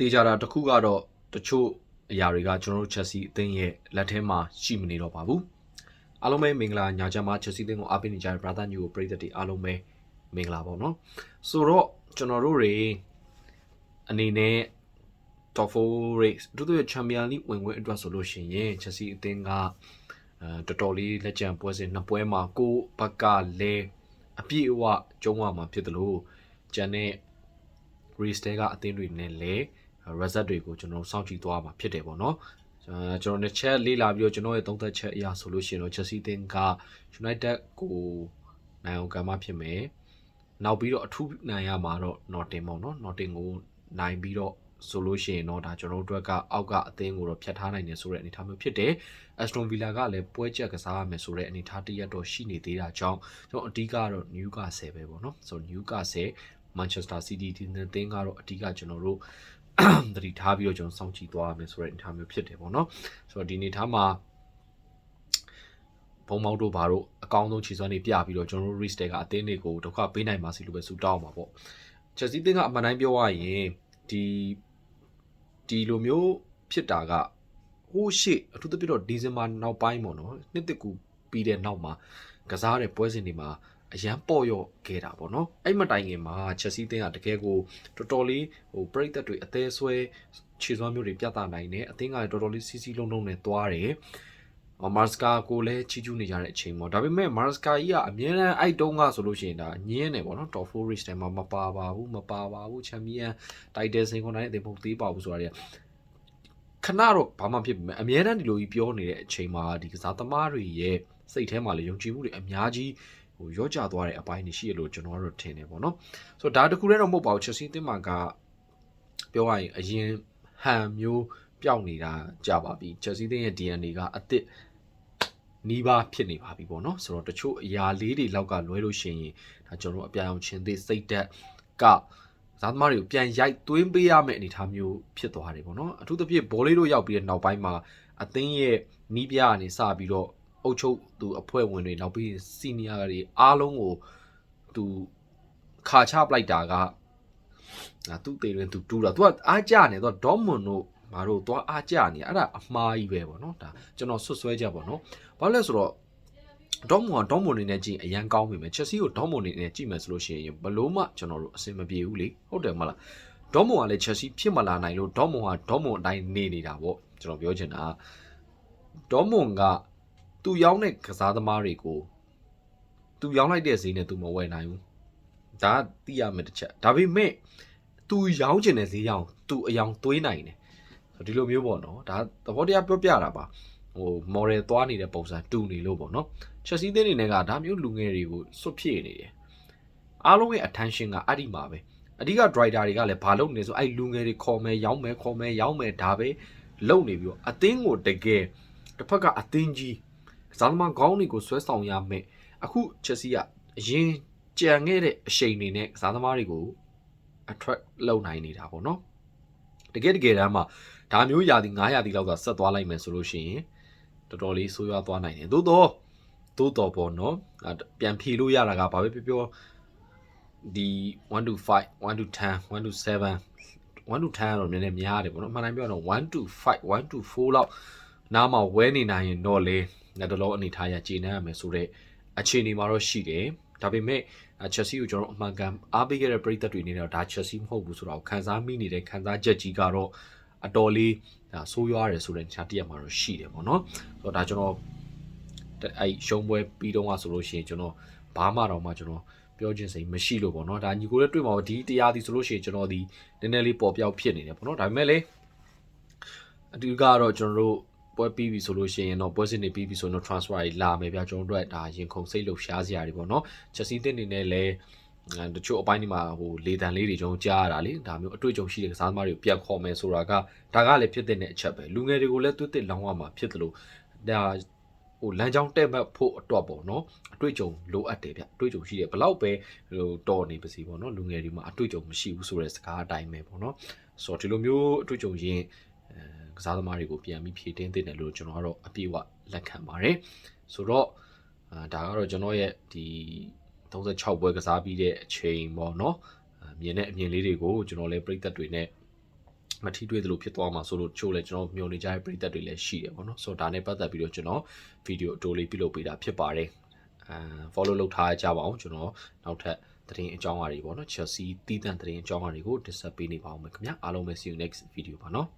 တေးကြတာတစ်ခုကတော့တချို့အရာတွေကကျွန်တော်တို့ Chelsea အသင်းရဲ့လက်ထဲမှာရှိမနေတော့ပါဘူးအားလုံးပဲမင်္ဂလာညချမ်းမှာ Chelsea အသင်းကိုအားပေးနေကြတဲ့ brother new ကိုပရိသတ်တွေအားလုံးပဲမင်္ဂလာပါတော့ဆိုတော့ကျွန်တော်တို့တွေအနေနဲ့ top 4 race တို့တို့ Champions League ဝင်ခွင့်အတွက်ဆိုလို့ရှိရင် Chelsea အသင်းကအဲတော်တော်လေးလက်ကျန်ပွဲစဉ်နှစ်ပွဲမှာကိုယ့်ဘက်ကလည်းအပြည့်အဝကျုံးရမှာဖြစ်တယ်လို့ကျန်တဲ့ race တွေကအသင်းတွေနဲ့လည်း result တွေကိုကျွန်တော်စောင့်ကြည့်သွားမှာဖြစ်တယ်ပေါ့နော်အဲကျွန်တော်နှစ်ချက်လေးလာပြီးတော့ကျွန်တော်ရဲ့သုံးသက်ချက်အရာဆိုလို့ရှိရင်တော့ Chelsea အသင်းက United ကိုနိုင်အောင်ကံမဖြစ်မယ်နောက်ပြီးတော့အထူးနိုင်ရမှာတော့ Nottingham ပေါ့နော် Nottingham ကိုနိုင်ပြီးတော့ဆိုလို့ရှိရင်တော့ဒါကျွန်တော်တို့ကအောက်ကအသင်းကိုတော့ဖျက်ထားနိုင်တယ်ဆိုတဲ့အနေအထားမျိုးဖြစ်တယ်။ Aston Villa ကလည်းပွဲချက်ကစားရမယ်ဆိုတဲ့အနေအထားတစ်ရက်တော့ရှိနေသေးတာကြောင့်ကျွန်တော်အဓိကတော့ Newcastle ပဲပေါ့နော်။ဆိုတော့ Newcastle Manchester City ဒီနှစ်သင်းကတော့အဓိကကျွန်တော်တို့ သတိထားပြီးတော့ကျွန်တော်စောင့်ကြည့်သွားရမယ်ဆိုတဲ့အနေအထားမျိုးဖြစ်တယ်ပေါ့နော်။ဆိုတော့ဒီအနေအထားမှာဘုံမောက်တို့ဘာတို့အကောင်းဆုံးခြေစွမ်းတွေပြပြီးတော့ကျွန်တော်တို့ risk တွေကအသင်းတွေကိုဒုက္ခပေးနိုင်ပါစီလို့ပဲဆုတောင်းပါပေါ့။ Chelsea သင်းကအမှန်တိုင်းပြောရရင်ဒီဒီလိုမျိုးဖြစ်တာကဟိုးရှေ့အထူးသဖြင့်တော့ဒီဇင်ဘာနောက်ပိုင်းပေါ့နော်နှစ်တကူပြီးတဲ့နောက်မှာကစားတဲ့ပွဲစဉ်တွေမှာ အရန်ပေါ့ရော့ခဲ့တာပေါ့နော်အဲ့မတိုင်ခင်မှာချက်စီးတင်းကတကယ်ကိုတော်တော်လေးဟိုပြိသက်တွေအသေးဆွဲခြေစွမ်းမျိုးတွေပြသနိုင်တယ်အသင်းကလည်းတော်တော်လေးစီးစီးလုံးလုံးနဲ့သွားတယ်မာစကာကိုလည်းချီးကျူးနေကြတဲ့အချိန်ပေါ့ဒါပေမဲ့မာစကာကြီးကအမြဲတမ်းအဲ့တုန်းကဆိုလို့ရှိရင်ဒါညင်းနေပေါ့နော် top 4 race ထဲမှာမပါပါဘူးမပါပါဘူးချန်ပီယံတိုက်တယ်စင်ကွန်တိုင်းအသင်းပုံသေးပါဘူးဆိုတာတွေကခဏတော့ဘာမှဖြစ်ပေမဲ့အမြဲတမ်းဒီလိုကြီးပြောနေတဲ့အချိန်မှာဒီကစားသမားတွေရဲ့စိတ်ထဲမှာလည်းယုံကြည်မှုတွေအများကြီး ဟိုရော့ကျသွားတဲ့အပိုင်းတွေရှိရလို့ကျွန်တော်တို့ထင်တယ်ပေါ့နော်ဆိုတော့ဒါတခုတည်းတော့မဟုတ်ပါဘူးချက်စီးတင်းမှာကပြောရရင်အရင်ဟန်မျိုးပျောက်နေတာကြပါပြီချက်စီးတင်းရဲ့ DNA ကအစ်စ်နီးပါးဖြစ်နေပါပြီပေါ့နော်ဆိုတော့တချို့အရာလေးတွေလောက်ကလွဲလို့ရှိရင်ဒါကျွန်တော်တို့အပြာအောင်ချင်းသေးစိတ်တက်ကဇာသမားတွေကိုပြန်ရိုက်သွင်းပေးရမယ့်အနေအထားမျိုးဖြစ်သွားတယ်ပေါ့နော်အထူးသဖြင့်ဘောလေးတို့ရောက်ပြီးတဲ့နောက်ပိုင်းမှာအသင်းရဲ့နီးပြကနေစပြီးတော့ အုပ်ချုပ်သူအဖွဲ့ဝင်တွေနောက်ပြီးစီနီယာတွေအားလုံးကိုသူခါချပလိုက်တာကငါသူ့တေရင်သူတူးတာသူကအားကြနေသူကဒေါမွန်တို့မတို့သွားအားကြနေအဲ့ဒါအမှားကြီးပဲပေါ့နော်ဒါကျွန်တော်ဆွတ်ဆွဲချက်ပေါ့နော်ဘာလို့လဲဆိုတော့ဒေါမွန်ကဒေါမွန်နေနဲ့ကြည့်အရန်ကောင်းပြီမယ်ချက်စီကိုဒေါမွန်နေနဲ့ကြည့်မယ်ဆိုလို့ရှိရင်ဘလို့မှကျွန်တော်တို့အဆင်မပြေဘူးလေဟုတ်တယ်မလားဒေါမွန်ကလည်းချက်စီဖြစ်မလာနိုင်လို့ဒေါမွန်ကဒေါမွန်အတိုင်းနေနေတာပေါ့ကျွန်တော်ပြောချင်တာဒေါမွန်က သူရောင်းတဲ့ကစားသမားတွေကိုသူရောင်းလိုက်တဲ့ဈေးနဲ့သူမဝယ်နိုင်ဘူးဒါသိရမယ်တစ်ချက်ဒါပေမဲ့သူရောင်းကျင်တဲ့ဈေးရောင်းသူအယောင်သွေးနိုင်တယ်ဒီလိုမျိုးပေါ့နော်ဒါသဘောတရားပြောပြတာပါဟို model သွားနေတဲ့ပုံစံတူနေလို့ပေါ့နော်ချက်စီးသင်းနေကဒါမျိုးလူငယ်တွေကိုစွတ်ဖြစ်နေတယ်အားလုံးရဲ့ attention ကအဲ့ဒီမှာပဲအဓိက driver တွေကလည်းဘာလုပ်နေဆိုအဲ့လူငယ်တွေခေါ်မယ်ရောင်းမယ်ခေါ်မယ်ရောင်းမယ်ဒါပဲလုပ်နေပြီးတော့အသင်းကိုတကယ်တစ်ဖက်ကအသင်းကြီး ဇာလမန်ခေါင်းတွေကိုဆွဲဆောင်ရမယ်အခုချက်စီကအရင်ကြံခဲ့တဲ့အချိန်တွေနဲ့ဇာသမားတွေကို attract လုပ်နိုင်နေတာပေါ့နော်တကယ်တကယ်တမ်းမှာဒါမျိုးရာသီ900ရာသီလောက်ကဆက်သွားလိုက်မယ်ဆိုလို့ရှိရင်တော်တော်လေးဆိုးရွားသွားနိုင်တယ်သို့တော့သို့တော့ပေါ့နော်ပြန်ဖြေလို့ရတာကဘာပဲပြောပြောဒီ1 to 5 1 to 10 1 to 7 1 to 10တော့နည်းနည်းများတယ်ပေါ့နော်အမှန်တိုင်းပြောတော့1 to 5 1 to 4လောက် နားမှာဝဲနေနိုင်ရင်တော့လေလက်တလုံးအနေထားရကျေနပ်ရမယ်ဆိုတော့အခြေအနေမှာတော့ရှိတယ်ဒါပေမဲ့ချက်စီကိုကျွန်တော်အမှန်ကန်အားပေးခဲ့တဲ့ပရိသတ်တွေနေတော့ဒါချက်စီမဟုတ်ဘူးဆိုတော့ခန်းစားမိနေတဲ့ခန်းစားချက်ကြီးကတော့အတော်လေးဒါဆိုးရွားတယ်ဆိုတဲ့ခြားတရက်မှာတော့ရှိတယ်ပေါ့နော်ဆိုတော့ဒါကျွန်တော်အဲ့ရှုံးပွဲပြီးတော့ဆိုလို့ရှိရင်ကျွန်တော်ဘာမှတော့မှကျွန်တော်ပြောခြင်းစိမ်မရှိလို့ပေါ့နော်ဒါညီကိုလည်းတွေ့မှာဒီတရားဒီဆိုလို့ရှိရင်ကျွန်တော်ဒီနည်းနည်းလေးပေါ်ပြောက်ဖြစ်နေတယ်ပေါ့နော်ဒါပေမဲ့လေအတူကတော့ကျွန်တော်တို့ ပွဲပြီးပြီဆိုလို့ရှိရင်တော့ပွဲစဉ်တွေပြီးပြီဆိုတော့ transfer တွေလာမယ်ဗျာကျွန်တော်တို့ကဒါရင်ခုန်စိတ်လှုပ်ရှားစရာတွေပေါ့နော်ချက်စီးတင်နေနဲ့လည်းတချို့အပိုင်းဒီမှာဟိုလေတံလေးတွေကျွန်တော်ကြားရတာလေဒါမျိုးအတွေ့အကြုံရှိတဲ့ကစားသမားတွေကိုပြန်ခေါ်မယ်ဆိုတာကဒါကလည်းဖြစ်တဲ့အချက်ပဲလူငယ်တွေကိုလည်းသွေးတစ်လောင်းရမှာဖြစ်တယ်လို့ဒါဟိုလမ်းကြောင်းတဲ့ဘက်ဖို့အတွက်ပေါ့နော်အတွေ့အကြုံလိုအပ်တယ်ဗျအတွေ့အကြုံရှိတယ်ဘလောက်ပဲဟိုတော်နေပါစီပေါ့နော်လူငယ်တွေမှာအတွေ့အကြုံမရှိဘူးဆိုတဲ့စကားအတိုင်းပဲပေါ့နော်ဆိုတော့ဒီလိုမျိုးအတွေ့အကြုံရင်းအဲ ကစားသမားတွေကိုပြန်ပြီးဖြည့်တင်းသင့်တယ်လို့ကျွန်တော်ကတော့အပြည့်အဝလက်ခံပါတယ်ဆိုတော့အာဒါကတော့ကျွန်တော်ရဲ့ဒီ36ပွဲကစားပြီးတဲ့အချိန်ပေါ့နော်မြင်တဲ့အမြင်လေးတွေကိုကျွန်တော်လည်းပြိသက်တွေနဲ့မထီတွေ့သလိုဖြစ်သွားမှာဆိုလို့ချို့လဲကျွန်တော်မျှော်နေကြတဲ့ပြည်သက်တွေလည်းရှိတယ်ပေါ့နော်ဆိုတော့ဒါနဲ့ပတ်သက်ပြီးတော့ကျွန်တော်ဗီဒီယိုအတိုးလေးပြုလုပ်ပေးတာဖြစ်ပါတယ်အဲ follow လုပ်ထားကြပါအောင်ကျွန်တော်နောက်ထပ်သတင်းအကြောင်းအရာတွေပေါ့နော် Chelsea တီးတန့်သတင်းအကြောင်းအရာတွေကိုတင်ဆက်ပေးနေပါအောင်မယ်ခင်ဗျာအားလုံးပဲ see you next video ပါနော်